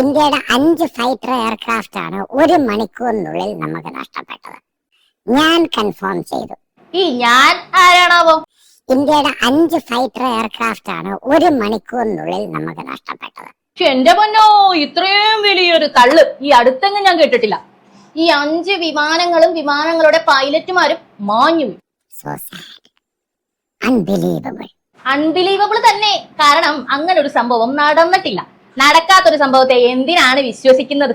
ഇന്ത്യയുടെ അഞ്ച് fighter aircraft ആണ് ഒരു മണിക്കൂറിനുള്ളിൽ നമുക്ക് നഷ്ടപ്പെട്ടത്. ഞാൻ കൺഫേം ചെയ്തു. ഈ ഞാൻ ആരാണാവോ? ഇന്ത്യയുടെ അഞ്ച് ഫൈറ്റർ എയർക്രാഫ്റ്റ് ആണ് ഒരു മണിക്കൂറിനുള്ളിൽ നമുക്ക് നഷ്ടപ്പെട്ടത്. പക്ഷെ എന്റെ പൊന്നോ ഇത്രയും വലിയൊരു തള്ള്. ഈ അടുത്തെങ്ങും ഞാൻ കേട്ടിട്ടില്ല. ഈ അഞ്ച് വിമാനങ്ങളും വിമാനങ്ങളുടെ പൈലറ്റുമാരും മാഞ്ഞു സോ സാഡ് അൺബിലീവബിൾ അൺബിലീവബിൾ തന്നെ. കാരണം അങ്ങനെ ഒരു സംഭവം നടന്നിട്ടില്ല. നടക്കാത്തൊരു സംഭവത്തെ എന്തിനാണ് വിശ്വസിക്കുന്നത്?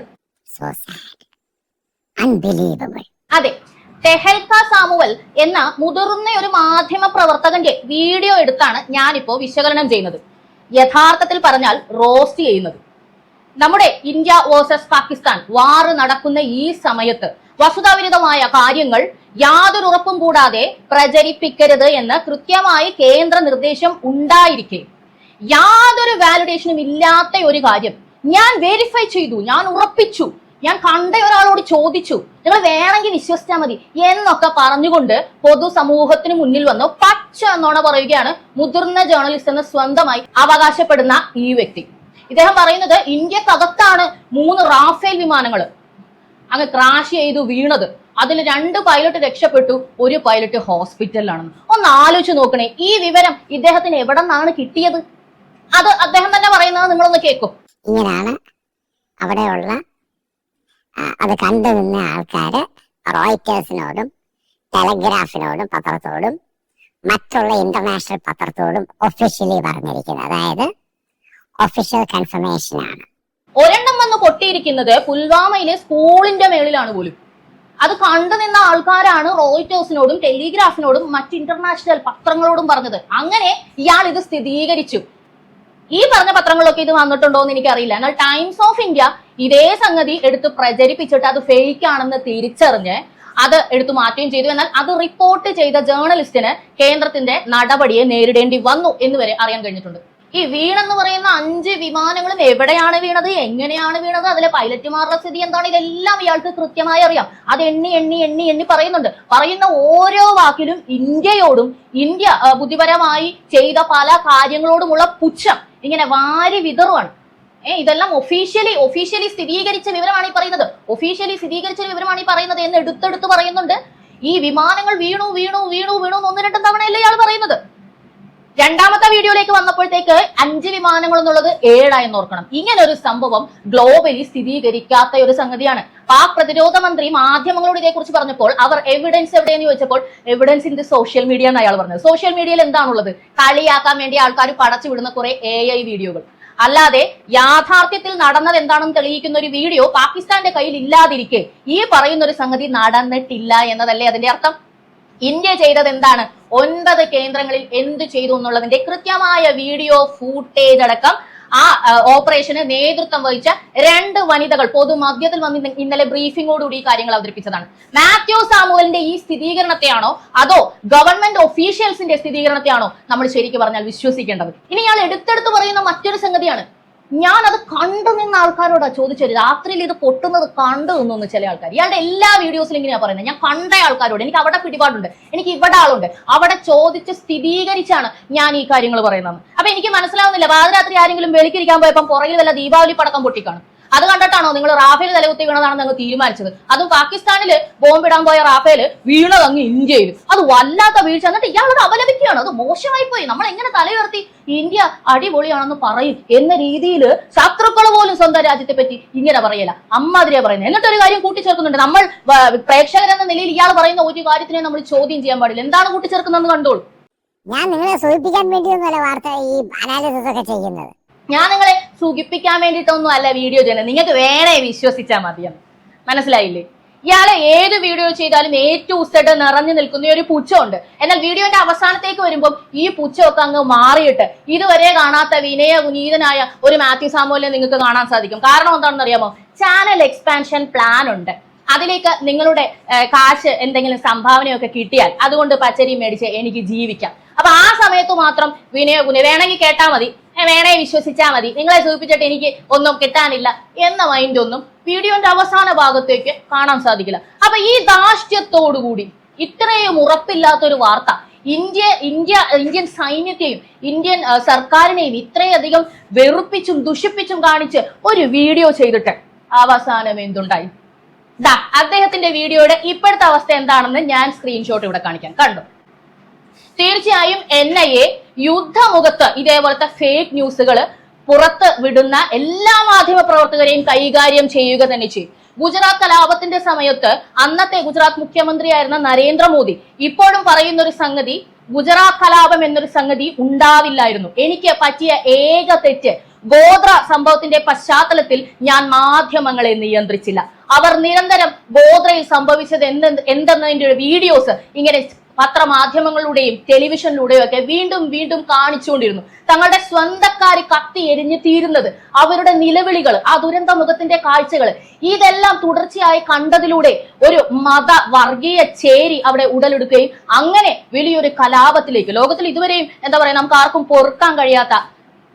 അതെ. തെഹൽക്ക സാമുവൽ എന്ന മുതിർന്ന ഒരു മാധ്യമ പ്രവർത്തകന്റെ വീഡിയോ എടുത്താണ് ഞാനിപ്പോ വിശകലനം ചെയ്യുന്നത്. യഥാർത്ഥത്തിൽ പറഞ്ഞാൽ റോസ്റ്റ് ചെയ്യുന്നത്. നമ്മുടെ ഇന്ത്യ വേഴ്സസ് പാകിസ്ഥാൻ വാറ് നടക്കുന്ന ഈ സമയത്ത് വസ്തുതാവിരുദ്ധമായ കാര്യങ്ങൾ യാതൊരു ഉറപ്പും കൂടാതെ പ്രചരിപ്പിക്കരുത് എന്ന് കൃത്യമായി കേന്ദ്ര നിർദ്ദേശം ഉണ്ടായിരിക്കെ. യാതൊരു വാലിഡേഷനും ഇല്ലാത്ത ഒരു കാര്യം. ഞാൻ വെരിഫൈ ചെയ്തു ഞാൻ ഉറപ്പിച്ചു ഞാൻ കണ്ട ഒരാളോട് ചോദിച്ചു നിങ്ങൾ വേണമെങ്കിൽ വിശ്വസിച്ചാൽ മതി എന്നൊക്കെ പറഞ്ഞുകൊണ്ട് പൊതുസമൂഹത്തിന് മുന്നിൽ വന്ന്. പച്ച എന്നോണ പറയുകയാണ് മുതിർന്ന ജേർണലിസ്റ്റ് എന്ന് സ്വന്തമായി അവകാശപ്പെടുന്ന ഈ വ്യക്തി. ഇദ്ദേഹം പറയുന്നത് ഇന്ത്യക്കകത്താണ് മൂന്ന് റാഫേൽ വിമാനങ്ങൾ അങ്ങ് ക്രാഷ് ചെയ്തു വീണത്. അതിൽ രണ്ട് പൈലറ്റ് രക്ഷപ്പെട്ടു ഒരു പൈലറ്റ് ഹോസ്പിറ്റലിലാണെന്ന് ഒന്ന് ആലോചിച്ച് നോക്കണേ ഈ വിവരം ഇദ്ദേഹത്തിന് എവിടെ നിന്നാണ് കിട്ടിയത്? അത് അദ്ദേഹം തന്നെ പറയുന്നത് നിങ്ങളൊന്ന് കേൾക്കും ഇങ്ങനെയാണ് അവിടെയുള്ള അത് കണ്ടു നിന്ന ആൾക്കാര് റോയിറ്റേഴ്സിനോടും ടെലഗ്രാഫിനോടും പത്രത്തോടും മറ്റുള്ള ഇന്റർനാഷണൽ പത്രത്തോടും ഒഫീഷ്യലി പറഞ്ഞിരിക്കുന്നത്. അതായത് ഒഫീഷ്യൽ കൺഫർമേഷൻ ആണ്. ഒരെണ്ണം വന്ന് പൊട്ടിയിരിക്കുന്നത് പുൽവാമയിലെ സ്കൂളിന്റെ മേളിലാണ് പോലും. അത് കണ്ടു നിന്ന ആൾക്കാരാണ് റോയിറ്റേഴ്സിനോടും ടെലിഗ്രാഫിനോടും മറ്റ് ഇന്റർനാഷണൽ പത്രങ്ങളോടും പറഞ്ഞത്. അങ്ങനെ ഇയാൾ ഇത് സ്ഥിരീകരിച്ചു. ഈ പറഞ്ഞ പത്രങ്ങളിലൊക്കെ ഇത് വന്നിട്ടുണ്ടോ എന്ന് എനിക്കറിയില്ല. എന്നാൽ ടൈംസ് ഓഫ് ഇന്ത്യ ഇതേ സംഗതി എടുത്ത് പ്രചരിപ്പിച്ചിട്ട് അത് ഫേക്ക് ആണെന്ന് തിരിച്ചറിഞ്ഞ് അത് എടുത്തു മാറ്റുകയും ചെയ്തു. എന്നാൽ അത് റിപ്പോർട്ട് ചെയ്ത ജേർണലിസ്റ്റിന് കേന്ദ്രത്തിന്റെ നടപടിയെ നേരിടേണ്ടി വന്നു എന്ന് വരെ അറിയാൻ കഴിഞ്ഞിട്ടുണ്ട്. ഈ വീണെന്ന് പറയുന്ന അഞ്ച് വിമാനങ്ങളും എവിടെയാണ് വീണത് എങ്ങനെയാണ് വീണത് അതിലെ പൈലറ്റുമാരുടെ സ്ഥിതി എന്താണ് ഇതെല്ലാം ഇയാൾക്ക് കൃത്യമായി അറിയാം. അത് എണ്ണി എണ്ണി എണ്ണി എണ്ണി പറയുന്നുണ്ട്. പറയുന്ന ഓരോ വാക്കിലും ഇന്ത്യയോടും ഇന്ത്യ ബുദ്ധിപരമായി ചെയ്ത പല കാര്യങ്ങളോടുമുള്ള പുച്ഛം ഇങ്ങനെ വാരി വിതറുവാണ്. ഏഹ് ഇതെല്ലാം ഒഫീഷ്യലി ഒഫീഷ്യലി സ്ഥിരീകരിച്ച വിവരമാണ് ഈ പറയുന്നത്. ഒഫീഷ്യലി സ്ഥിരീകരിച്ച വിവരമാണ് ഈ പറയുന്നത് എന്ന് എടുത്തെടുത്ത് പറയുന്നുണ്ട്. ഈ വിമാനങ്ങൾ വീണു വീണു വീണു വീണു എന്ന് ഒന്ന് രണ്ടും തവണയല്ലേ ഇയാൾ പറയുന്നത്. രണ്ടാമത്തെ വീഡിയോയിലേക്ക് വന്നപ്പോഴത്തേക്ക് അഞ്ച് വിമാനങ്ങൾ എന്നുള്ളത് ഏഴായി ഓർക്കണം. ഇങ്ങനെ ഒരു സംഭവം ഗ്ലോബലി സ്ഥിരീകരിക്കാത്ത ഒരു സംഗതിയാണ്. പാക് പ്രതിരോധ മന്ത്രി മാധ്യമങ്ങളോട് ഇതേക്കുറിച്ച് പറഞ്ഞപ്പോൾ അവർ എവിഡൻസ് എവിടെയെന്ന് ചോദിച്ചപ്പോൾ evidence in the social media എന്ന് അയാൾ പറഞ്ഞത്. സോഷ്യൽ മീഡിയയിൽ എന്താണുള്ളത്? കളിയാക്കാൻ വേണ്ടി ആൾക്കാർ പടച്ചു വിടുന്ന കുറെ എ ഐ വീഡിയോകൾ. അല്ലാതെ യാഥാർത്ഥ്യത്തിൽ നടന്നത് എന്താണെന്ന് തെളിയിക്കുന്ന ഒരു വീഡിയോ പാകിസ്ഥാന്റെ കയ്യിൽ ഇല്ലാതിരിക്കെ ഈ പറയുന്ന ഒരു സംഗതി നടന്നിട്ടില്ല എന്നതല്ലേ അതിന്റെ അർത്ഥം? ഇന്ത്യ ചെയ്തത് എന്താണ്? ഒൻപത് കേന്ദ്രങ്ങളിൽ എന്ത് ചെയ്തു എന്നുള്ളതിന്റെ കൃത്യമായ വീഡിയോ ഫൂട്ടേജ് അടക്കം ആ ഓപ്പറേഷന് നേതൃത്വം വഹിച്ച രണ്ട് വനിതകൾ പൊതുമധ്യത്തിൽ വന്ന് ഇന്നലെ ബ്രീഫിംഗോടുകൂടി ഈ കാര്യങ്ങൾ അവതരിപ്പിച്ചതാണ്. മാത്യു സാമുവലിന്റെ ഈ സ്ഥിരീകരണത്തെയാണോ? അതോ ഗവൺമെന്റ് ഒഫീഷ്യൽസിന്റെ സ്ഥിരീകരണത്തെയാണോ നമ്മൾ ശരിക്കും പറഞ്ഞാൽ വിശ്വസിക്കേണ്ടത്? ഇനി ഞാൻ എടുത്തെടുത്ത് പറയുന്ന മറ്റൊരു സംഗതിയാണ്. ഞാൻ അത് കണ്ടു നിന്ന ആൾക്കാരോടാ ചോദിച്ചത്. രാത്രിയിൽ ഇത് പൊട്ടുന്നത് കണ്ടു നിന്നു ചില ആൾക്കാർ ഇയാളുടെ എല്ലാ വീഡിയോസിലും ഇങ്ങനെയാ പറയുന്നത്. ഞാൻ കണ്ട ആൾക്കാരോട് എനിക്ക് അവിടെ പിടിപാടുണ്ട് എനിക്ക് ഇവിടെ ആളുണ്ട്. അവിടെ ചോദിച്ച് സ്ഥിരീകരിച്ചാണ് ഞാൻ ഈ കാര്യങ്ങൾ പറയുന്നത്. അപ്പൊ എനിക്ക് മനസ്സിലാവുന്നില്ല പാതിരാത്രി ആരെങ്കിലും വെളിക്കിരിക്കാൻ പോയപ്പം പുറകിൽ വല്ല ദീപാവലി പടക്കം പൊട്ടിക്കാണ്. അത് കണ്ടിട്ടാണോ നിങ്ങൾ റാഫേൽ തലകുത്തി വീണതാണെന്ന് ഞങ്ങൾ തീരുമാനിച്ചത്? അതും പാകിസ്ഥാനിൽ ബോംബിടാൻ പോയ റാഫേൽ വീണത് അങ്ങ് ഇന്ത്യയിൽ അത് വല്ലാത്ത വീഴ്ച. എന്നിട്ട് ഇയാളത് അപലപിക്കുകയാണ്. അത് മോശമായി പോയി നമ്മൾ എങ്ങനെ തലയുയർത്തി ഇന്ത്യ അടിപൊളിയാണെന്ന് പറയും എന്ന രീതിയിൽ ശത്രുക്കൾ പോലും സ്വന്തം രാജ്യത്തെ പറ്റി ഇങ്ങനെ പറയല. അമ്മാതിരിയാ പറയുന്നത്. എന്നിട്ട് ഒരു കാര്യം കൂട്ടിച്ചേർക്കുന്നുണ്ട്. നമ്മൾ പ്രേക്ഷകരെന്ന നിലയിൽ ഇയാൾ പറയുന്ന ഒരു കാര്യത്തിനെ നമ്മൾ ചോദ്യം ചെയ്യാൻ പാടില്ല. എന്താണ് കൂട്ടിച്ചേർക്കുന്നതെന്ന് കണ്ടോളൂ. ഞാൻ നിങ്ങളെ സൂചിപ്പിക്കാൻ വേണ്ടിയൊന്നുമല്ല വാർത്ത ഈ അനാലിസിസ് ഒക്കെ ചെയ്യുന്നത്. ഞാൻ നിങ്ങളെ സുഖിപ്പിക്കാൻ വേണ്ടിയിട്ടൊന്നും അല്ല വീഡിയോ ചെയ്യുന്നത്. നിങ്ങൾക്ക് വേണേ വിശ്വസിച്ചാൽ മതിയെന്ന് മനസ്സിലായില്ലേ? ഇയാളെ ഏത് വീഡിയോ ചെയ്താലും എ ടു നിറഞ്ഞു നിൽക്കുന്ന ഒരു പുച്ഛമുണ്ട്. എന്നാൽ വീഡിയോന്റെ അവസാനത്തേക്ക് വരുമ്പോൾ ഈ പുച്ഛമൊക്കെ അങ്ങ് മാറിയിട്ട് ഇതുവരെ കാണാത്ത വിനയ വിനീതനായ ഒരു മാത്യു സാമൂലിനെ നിങ്ങൾക്ക് കാണാൻ സാധിക്കും. കാരണം എന്താണെന്ന് അറിയാമോ? ചാനൽ എക്സ്പാൻഷൻ പ്ലാൻ ഉണ്ട്. അതിലേക്ക് നിങ്ങളുടെ കാശ് എന്തെങ്കിലും സംഭാവനയൊക്കെ കിട്ടിയാൽ അതുകൊണ്ട് പച്ചരി മേടിച്ച് എനിക്ക് ജീവിക്കാം. അപ്പൊ ആ സമയത്ത് മാത്രം വിനയ ഗുണ വേണമെങ്കിൽ കേട്ടാൽ മതി. വേണേ വിശ്വസിച്ചാൽ മതി. നിങ്ങളെ സൂചിപ്പിച്ചിട്ട് എനിക്ക് ഒന്നും കിട്ടാനില്ല എന്ന മൈൻഡ് ഒന്നും വീഡിയോന്റെ അവസാന ഭാഗത്തേക്ക് കാണാൻ സാധിക്കില്ല. അപ്പൊ ഈ ദാഷ്ട്യത്തോടുകൂടി ഇത്രയും ഉറപ്പില്ലാത്തൊരു വാർത്ത ഇന്ത്യ ഇന്ത്യ ഇന്ത്യൻ സൈന്യത്തെയും ഇന്ത്യൻ സർക്കാരിനെയും ഇത്രയധികം വെറുപ്പിച്ചും ദുഷിപ്പിച്ചും കാണിച്ച് ഒരു വീഡിയോ ചെയ്തിട്ട് അവസാനം എന്തുണ്ടായി? ദാ അദ്ദേഹത്തിന്റെ വീഡിയോയുടെ ഇപ്പോഴത്തെ അവസ്ഥ എന്താണെന്ന് ഞാൻ സ്ക്രീൻഷോട്ട് ഇവിടെ കാണിക്കാം. കണ്ടു? തീർച്ചയായും എൻ ഐ എ യുദ്ധമുഖത്ത് ഇതേപോലത്തെ ഫേക്ക് ന്യൂസുകൾ പുറത്ത് വിടുന്ന എല്ലാ മാധ്യമ പ്രവർത്തകരെയും കൈകാര്യം ചെയ്യുക തന്നെ ചെയ്യും. ഗുജറാത്ത് കലാപത്തിന്റെ സമയത്ത് അന്നത്തെ ഗുജറാത്ത് മുഖ്യമന്ത്രിയായിരുന്ന നരേന്ദ്രമോദി ഇപ്പോഴും പറയുന്ന ഒരു സംഗതി ഗുജറാത്ത് കലാപം എന്നൊരു സംഗതി ഉണ്ടാവില്ലായിരുന്നു. എനിക്ക് പറ്റിയ ഏക തെറ്റ് ഗോത്ര സംഭവത്തിന്റെ പശ്ചാത്തലത്തിൽ ഞാൻ മാധ്യമങ്ങളെ നിയന്ത്രിച്ചില്ല. അവർ നിരന്തരം ഗോത്രയിൽ സംഭവിച്ചത് എന്ത് എന്തെന്നതിന്റെ വീഡിയോസ് ഇങ്ങനെ പത്രമാധ്യമങ്ങളിലൂടെയും ടെലിവിഷനിലൂടെയും ഒക്കെ വീണ്ടും വീണ്ടും കാണിച്ചുകൊണ്ടിരുന്നു. തങ്ങളുടെ സ്വന്തക്കാർ കത്തി എരിഞ്ഞു തീരുന്നത് അവരുടെ നിലവിളികൾ ആ ദുരന്ത മുഖത്തിന്റെ കാഴ്ചകൾ ഇതെല്ലാം തുടർച്ചയായി കണ്ടതിലൂടെ ഒരു മത വർഗീയ ചേരി അവിടെ ഉടലെടുക്കുകയും അങ്ങനെ വലിയൊരു കലാപത്തിലേക്ക് ലോകത്തിൽ ഇതുവരെയും എന്താ പറയാ നമുക്ക് ആർക്കും പൊറുക്കാൻ കഴിയാത്ത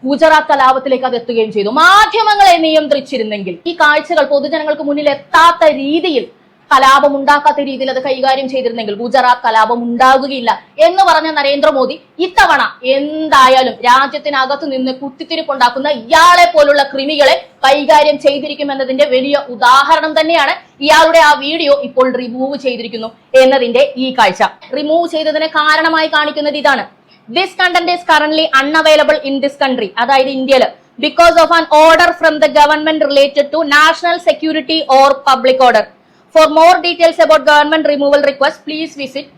ഗുജറാത്ത് കലാപത്തിലേക്ക് അത് എത്തുകയും ചെയ്തു. മാധ്യമങ്ങളെ നിയന്ത്രിച്ചിരുന്നെങ്കിൽ ഈ കാഴ്ചകൾ പൊതുജനങ്ങൾക്ക് മുന്നിൽ എത്താത്ത രീതിയിൽ കലാപം ഉണ്ടാക്കാത്ത രീതിയിൽ അത് കൈകാര്യം ചെയ്തിരുന്നെങ്കിൽ ഗുജറാത്ത് കലാപം ഉണ്ടാകുകയില്ല എന്ന് പറഞ്ഞ നരേന്ദ്രമോദി ഇത്തവണ എന്തായാലും രാജ്യത്തിനകത്ത് നിന്ന് കുത്തിത്തിരിപ്പുണ്ടാക്കുന്ന ഇയാളെ പോലുള്ള കൃമികളെ കൈകാര്യം ചെയ്തിരിക്കുമെന്നതിന്റെ വലിയ ഉദാഹരണം തന്നെയാണ് ഇയാളുടെ ആ വീഡിയോ ഇപ്പോൾ റിമൂവ് ചെയ്തിരിക്കുന്നു എന്നതിന്റെ ഈ കാഴ്ച. റിമൂവ് ചെയ്തതിന് കാരണമായി കാണിക്കുന്നത് ഇതാണ്. This content is current unavailable in this country അതായത് ഇന്ത്യയിൽ because of an order from the government related to national security or public order for more details about government removal request please visit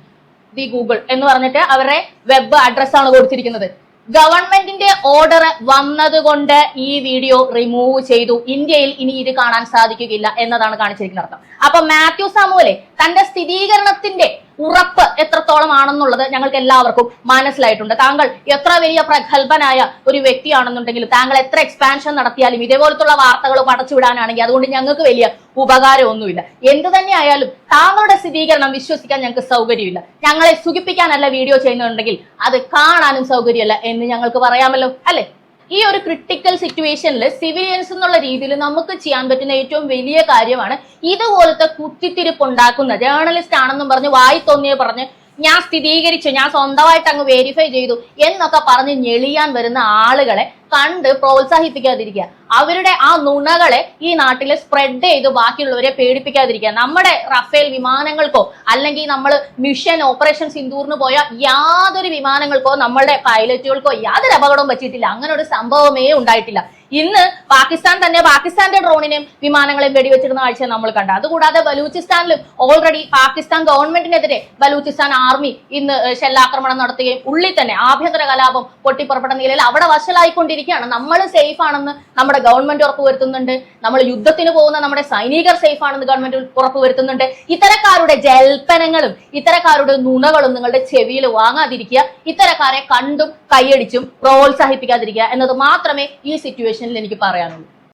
the Google എന്ന് പറഞ്ഞിട്ട് അവരുടെ web address ആണ് കൊടുത്തിരിക്കുന്നത്. ഗവൺമെന്റിന്റെ order വന്നതുകൊണ്ട് ഈ വീഡിയോ റിമൂവ് ചെയ്തു. ഇന്ത്യയിൽ ഇനി ഇത് കാണാൻ സാധിക്കുകയില്ല എന്നതാണ് കാണിച്ചിരിക്കുന്ന അർത്ഥം. അപ്പൊ മാത്യു സാമുവലെ തന്റെ സ്ഥിരീകരണത്തിന്റെ ഉറപ്പ് എത്രത്തോളം ആണെന്നുള്ളത് ഞങ്ങൾക്ക് എല്ലാവർക്കും മനസ്സിലായിട്ടുണ്ട്. താങ്കൾ എത്ര വലിയ പ്രഗത്ഭനായ ഒരു വ്യക്തിയാണെന്നുണ്ടെങ്കിലും താങ്കൾ എത്ര എക്സ്പാൻഷൻ നടത്തിയാലും ഇതേപോലത്തുള്ള വാർത്തകൾ പടച്ചുവിടാനാണെങ്കിൽ അതുകൊണ്ട് ഞങ്ങൾക്ക് വലിയ ഉപകാരമൊന്നുമില്ല. എന്ത് തന്നെ ആയാലും താങ്കളുടെ സ്ഥിരീകരണം വിശ്വസിക്കാൻ ഞങ്ങൾക്ക് സൗകര്യമില്ല. ഞങ്ങളെ സുഖിപ്പിക്കാനല്ല വീഡിയോ ചെയ്യുന്നുണ്ടെങ്കിൽ അത് കാണാനും സൗകര്യമല്ല എന്ന് ഞങ്ങൾക്ക് പറയാമല്ലോ അല്ലെ? ഈ ഒരു ക്രിട്ടിക്കൽ സിറ്റുവേഷനിൽ സിവിലിയൻസ് എന്നുള്ള രീതിയിൽ നമുക്ക് ചെയ്യാൻ പറ്റുന്ന ഏറ്റവും വലിയ കാര്യമാണ് ഇതുപോലത്തെ കുത്തിത്തിരിപ്പ് ഉണ്ടാക്കുന്ന ജേർണലിസ്റ്റ് ആണെന്നും പറഞ്ഞ് വായി തോന്നിയെ പറഞ്ഞ് ഞാൻ സ്ഥിരീകരിച്ചു ഞാൻ സ്വന്തമായിട്ട് അങ്ങ് വെരിഫൈ ചെയ്തു എന്നൊക്കെ പറഞ്ഞ് ഞെളിയാൻ വരുന്ന ആളുകളെ കണ്ട് പ്രോത്സാഹിപ്പിക്കാതിരിക്കുക. അവരുടെ ആ നുണകളെ ഈ നാട്ടിൽ സ്പ്രെഡ് ചെയ്ത് ബാക്കിയുള്ളവരെ പേടിപ്പിക്കാതിരിക്കുക. നമ്മുടെ റഫേൽ വിമാനങ്ങൾക്കോ അല്ലെങ്കിൽ നമ്മൾ മിഷൻ ഓപ്പറേഷൻ സിന്ദൂറിന് പോയ യാതൊരു വിമാനങ്ങൾക്കോ നമ്മളുടെ പൈലറ്റുകൾക്കോ യാതൊരു അപകടവും പറ്റിയിട്ടില്ല. അങ്ങനെ ഒരു സംഭവമേ ഉണ്ടായിട്ടില്ല. ഇന്ന് പാകിസ്ഥാൻ തന്നെ പാകിസ്ഥാന്റെ ഡ്രോണിനെയും വിമാനങ്ങളെയും വെടിവെച്ചിരുന്ന കാഴ്ച നമ്മൾ കണ്ട. അതുകൂടാതെ ബലൂചിസ്ഥാനിലും ഓൾറെഡി പാകിസ്ഥാൻ ഗവൺമെന്റിനെതിരെ ബലൂചിസ്ഥാൻ ആർമി ഇന്ന് ഷെല്ലാക്രമണം നടത്തുകയും ഉള്ളിൽ തന്നെ ആഭ്യന്തര കലാപം പൊട്ടിപ്പുറപ്പെട്ട നിലയിൽ അവിടെ വശലായിക്കൊണ്ടിരിക്കുകയാണ് നമ്മൾ സേഫ് ആണെന്ന് നമ്മുടെ ഗവൺമെന്റ് ഉറപ്പുവരുത്തുന്നുണ്ട്. നമ്മൾ യുദ്ധത്തിന് പോകുന്ന നമ്മുടെ സൈനികർ സേഫ് ആണെന്ന് ഗവൺമെന്റ് ഉറപ്പുവരുത്തുന്നുണ്ട്. ഇത്തരക്കാരുടെ ജൽപ്പനങ്ങളും ഇത്തരക്കാരുടെ നുണകളും നിങ്ങളുടെ ചെവിയിൽ വാങ്ങാതിരിക്കുക ഇത്തരക്കാരെ കണ്ടും കൈയടിച്ചും പ്രോത്സാഹിപ്പിക്കാതിരിക്കുക എന്നത് മാത്രമേ ഈ സിറ്റുവേഷനിൽ എനിക്ക് പറയാനുള്ളൂ.